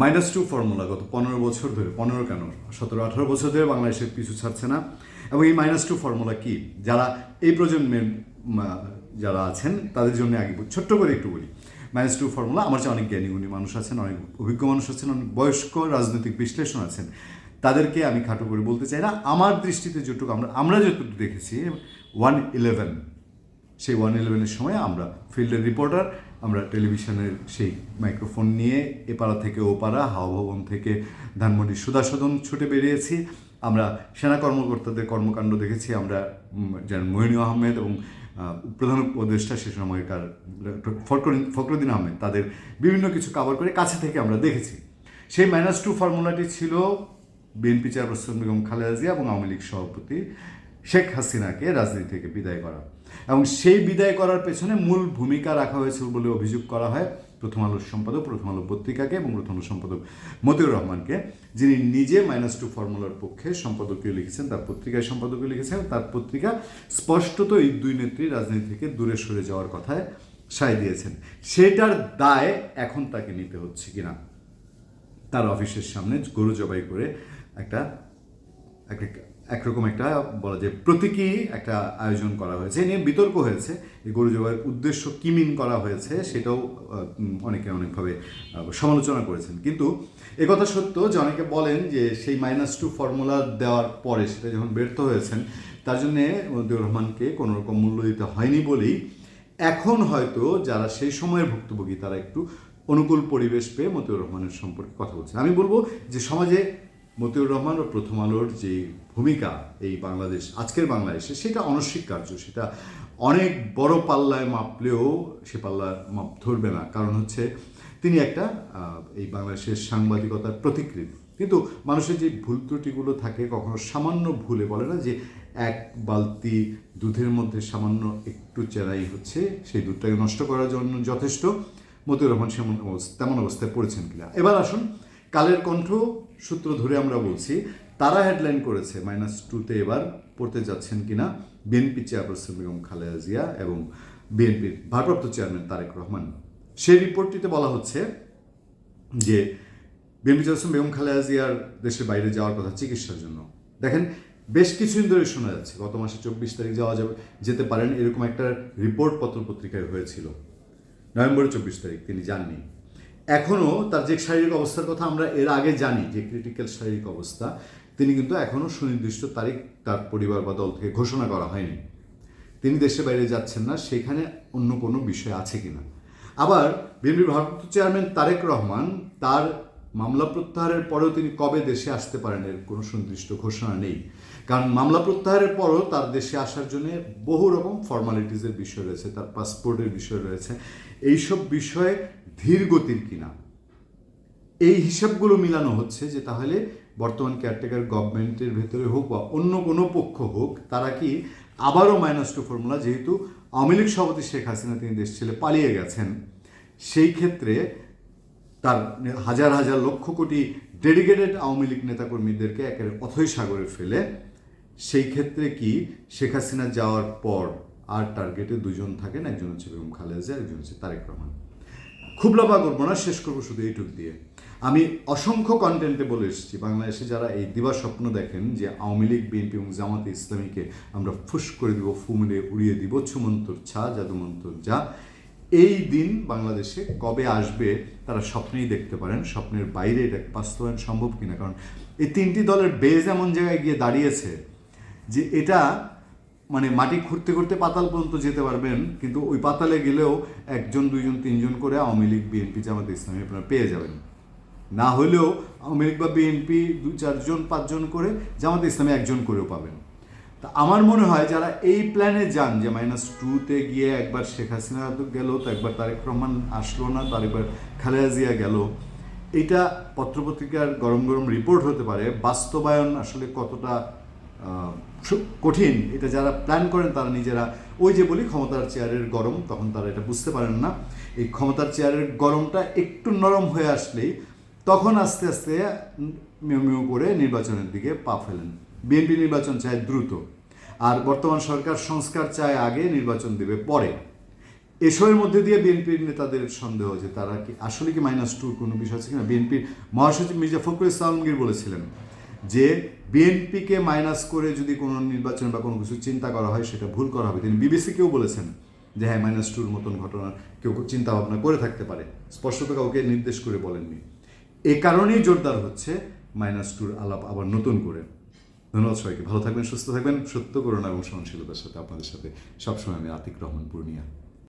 Minus two formula গত পনেরো বছর ধরে, পনেরো কেন? সতেরো, আঠারো বছর ধরে বাংলাদেশের পিছু ছাড়ছে না। এবং এই মাইনাস টু ফর্মুলা কি? যারা এই প্রজন্মের যারা আছেন, তাদের জন্য আগে ছোট্ট করে একটু বলি। মাইনাস টু ফর্মুলা, আমার চেয়ে অনেক জ্ঞানী গুণী মানুষ আছেন, অনেক অভিজ্ঞ মানুষ আছেন, অনেক বয়স্ক রাজনৈতিক বিশ্লেষণ আছেন। তাদেরকে আমি খাটো করে বলতে চাই না, আমার দৃষ্টিতে যেটুকু আমরা আমরা যতটুকু দেখেছি ওয়ান ইলেভেন সেই ওয়ান ইলেভেনের সময় আমরা ফিল্ডের রিপোর্টার আমরা টেলিভিশনের সেই মাইক্রোফোন নিয়ে এপাড়া থেকে ওপাড়া হাওয়া ভবন থেকে ধানমন্ডি সুদাসদন ছুটে বেরিয়েছি। আমরা সেনা কর্মকর্তাদের কর্মকাণ্ড দেখেছি। আমরা যেন মহিনুর আহমেদ এবং প্রধান উপদেষ্টা সে সময়কার ফখরুদ্দিন ফখরুদ্দিন আহমেদ, তাদের বিভিন্ন কিছু কাভার করে কাছে থেকে আমরা দেখেছি। সেই মাইনাস টু ফর্মুলাটি ছিল, বিএনপি চেয়ারপারসন বেগম খালেদা জিয়া এবং আওয়ামী লীগ সভাপতি শেখ হাসিনাকে রাজনীতি থেকে বিদায় করা। এবং সেই বিদায় করার পেছনে মূল ভূমিকা রাখা হয়েছিল বলে অভিযোগ করা হয় প্রথম আলোর সম্পাদক, প্রথম আলো পত্রিকাকে এবং প্রথম আলোর সম্পাদক মতিউর রহমানকে। যিনি নিজে মাইনাস টু ফর্মুলার পক্ষে সম্পাদকীয় লিখেছেন, তার পত্রিকায় সম্পাদকীয় লিখেছেন। তার পত্রিকা স্পষ্টত এই দুই নেত্রী রাজনীতি থেকে দূরে সরে যাওয়ার কথায় সায় দিয়েছেন। সেটার দায় এখন তাকে নিতে হচ্ছে কিনা? তার অফিসের সামনে গরু জবাই করে একটা একটা একরকম একটা বলা যায় প্রতীকী একটা আয়োজন করা হয়েছে। নিয়ে বিতর্ক হয়েছে। এই গরু জবাইয়ের উদ্দেশ্য কি মিন করা হয়েছে সেটাও অনেকে অনেকভাবে সমালোচনা করেছেন। কিন্তু একথা সত্য যে অনেকে বলেন যে সেই মাইনাস টু ফর্মুলা দেওয়ার পরে সেটা যখন ব্যর্থ হয়েছেন, তার জন্যে মদিউর রহমানকে কোনো রকম মূল্য দিতে হয়নি বলেই এখন হয়তো যারা সেই সময়ের ভুক্তভোগী তারা একটু অনুকূল পরিবেশ পেয়ে মতিউর রহমানের সম্পর্কে কথা বলছেন আমি বলব যে সমাজে মতিউর রহমান ও প্রথম আলোর যে ভূমিকা এই বাংলাদেশ, আজকের বাংলাদেশে, সেটা অনস্বীকার্য। সেটা অনেক বড় পাল্লায় মাপলেও সে পাল্লা মাপ ধরবে না। কারণ হচ্ছে তিনি একটা এই বাংলাদেশের সাংবাদিকতার প্রতিকৃতি। কিন্তু মানুষের যে ভুল ত্রুটিগুলো থাকে, কখনো সামান্য ভুলে বলে না যে এক বালতি দুধের মধ্যে সামান্য একটু চেরাই হচ্ছে, সেই দুধটাকে নষ্ট করার জন্য যথেষ্ট। মতিউর রহমান সেমন অবস্থা, তেমন অবস্থায় পড়েছেন কিনা? এবার আসুন কালের কণ্ঠ সূত্র ধরে আমরা বলছি, তারা হেডলাইন করেছে মাইনাস টুতে এবার পড়তে যাচ্ছেন কিনা বিএনপি চেয়ারপারসন বেগম খালেদা জিয়া এবং বিএনপির ভারপ্রাপ্ত চেয়ারম্যান তারেক রহমান। সেই রিপোর্টটিতে বলা হচ্ছে যে বিএনপি চেয়ারপারসন বেগম খালেদা জিয়ার দেশের বাইরে যাওয়ার কথা চিকিৎসার জন্য। দেখেন, বেশ কিছুদিন ধরে শোনা যাচ্ছে, গত মাসে চব্বিশ তারিখ যাওয়া যাবে, যেতে পারেন, এরকম একটা রিপোর্ট পত্র পত্রিকায় হয়েছিল। নভেম্বরের চব্বিশ তারিখ, তিনি যাননি। এখনও তার যে শারীরিক অবস্থার কথা আমরা এর আগে জানি, যে ক্রিটিক্যাল শারীরিক অবস্থা, তিনি কিন্তু এখনও সুনির্দিষ্ট তারিখ তার পরিবার বা দল থেকে ঘোষণা করা হয়নি। তিনি দেশের বাইরে যাচ্ছেন না, সেখানে অন্য কোনো বিষয় আছে কিনা। আবার বিএনপির ভারপ্রাপ্ত চেয়ারম্যান তারেক রহমান তার মামলা প্রত্যাহারের পরেও তিনি কবে দেশে আসতে পারেন এর কোনো সুনির্দিষ্ট ঘোষণা নেই। কারণ মামলা প্রত্যাহারের পরও তার দেশে আসার জন্য বহু রকম ফর্মালিটিসের বিষয় রয়েছে, তার পাসপোর্টের বিষয় রয়েছে। এইসব বিষয়ে ধীর গতির কিনা। এই হিসাবগুলো মিলানো হচ্ছে যে তাহলে বর্তমান কেয়ারটেকার গভর্নমেন্টের ভেতরে হোক বা অন্য কোনো পক্ষ হোক, তারা কি আবারও মাইনাস টু ফর্মুলা যেহেতু আওয়ামী লীগ সভাপতি শেখ হাসিনা, তিনি দেশ ছেড়ে পালিয়ে গেছেন, সেই ক্ষেত্রে তার হাজার হাজার লক্ষ কোটি ডেডিকেটেড আওয়ামী লীগ নেতাকর্মীদেরকে একের অথৈ সাগরে ফেলে, সেই ক্ষেত্রে কি শেখ হাসিনা যাওয়ার পর আর টার্গেটে দুজন থাকেন, একজন হচ্ছে বেগম খালেদা একজন হচ্ছে তারেক রহমান। খুব লাভা করব না, শেষ করব শুধু এইটুক দিয়ে। আমি অসংখ্য কন্টেন্টে বলে এসেছি, বাংলাদেশে যারা এই দিবা স্বপ্ন দেখেন যে আওয়ামী লীগ, বিএনপি এবং জামাতে ইসলামীকে আমরা ফুস করে দিব ফুমলে উড়িয়ে দিব, ছুমন্তর ছা, জাদুমন্তর যা, এই দিন বাংলাদেশে কবে আসবে তারা স্বপ্নেই দেখতে পারেন, স্বপ্নের বাইরে এটা বাস্তবায়ন সম্ভব কিনা? কারণ এই তিনটি দলের বেজ এমন জায়গায় গিয়ে দাঁড়িয়েছে যে এটা মানে মাটি খুঁড়তে খুঁড়তে পাতাল পর্যন্ত যেতে পারবেন, কিন্তু ওই পাতালে গেলেও একজন, দুইজন, তিনজন করে আওয়ামী লীগ, বিএনপি জামাত ইসলামী আপনারা পেয়ে যাবেন। না হলেও আওয়ামী লীগ বা বিএনপি দু চারজন, পাঁচজন করে জামাত ইসলামী একজন করেও পাবেন। তা আমার মনে হয় যারা এই প্ল্যানে যান, যে মাইনাস টুতে গিয়ে একবার শেখ হাসিনা গেল, তো একবার তারেক রহমান আসলো না তার একবার খালেদা জিয়া গেল, এটা পত্রপত্রিকার গরম গরম রিপোর্ট হতে পারে। বাস্তবায়ন আসলে কতটা কঠিন। এটা যারা প্ল্যান করেন, তারা নিজেরা ওই যে বলি ক্ষমতার চেয়ারের গরম, তখন তারা এটা বুঝতে পারেন না। এই ক্ষমতার চেয়ারের গরমটা একটু নরম হয়ে আসলেই তখন আস্তে আস্তে মিউ মিউ করে নির্বাচনের দিকে পা ফেলেন। বিএনপি নির্বাচন চায় দ্রুত, আর বর্তমান সরকার সংস্কার চায় আগে নির্বাচন দেবে পরে। এসবের মধ্যে দিয়ে বিএনপির নেতাদের সন্দেহ যে তারা কি আসলে কি মাইনাস টুর কোনো বিষয় আছে কিনা? বিএনপির মহাসচিব মির্জা ফখরুল ইসলাম আলমগীর বলেছিলেন যে বিএনপিকে মাইনাস করে যদি কোনো নির্বাচন বা কোনো কিছু চিন্তা করা হয়, সেটা ভুল করা হবে। তিনি বিবিসিকেও বলেছেন যে হ্যাঁ মাইনাস টুর মতন ঘটনা, কেউ চিন্তা ভাবনা করে থাকতে পারে। স্পষ্টত কাউকে নির্দেশ করে বলেননি। এ কারণেই জোরদার হচ্ছে মাইনাস টুর আলাপ আবার নতুন করে। ধন্যবাদ সবাইকে। ভালো থাকবেন, সুস্থ থাকবেন। সত্য করোনা এবং সহনশীলতার সাথে আপনাদের সাথে সবসময় আমি আতিক রহমান, পূর্ণিয়া।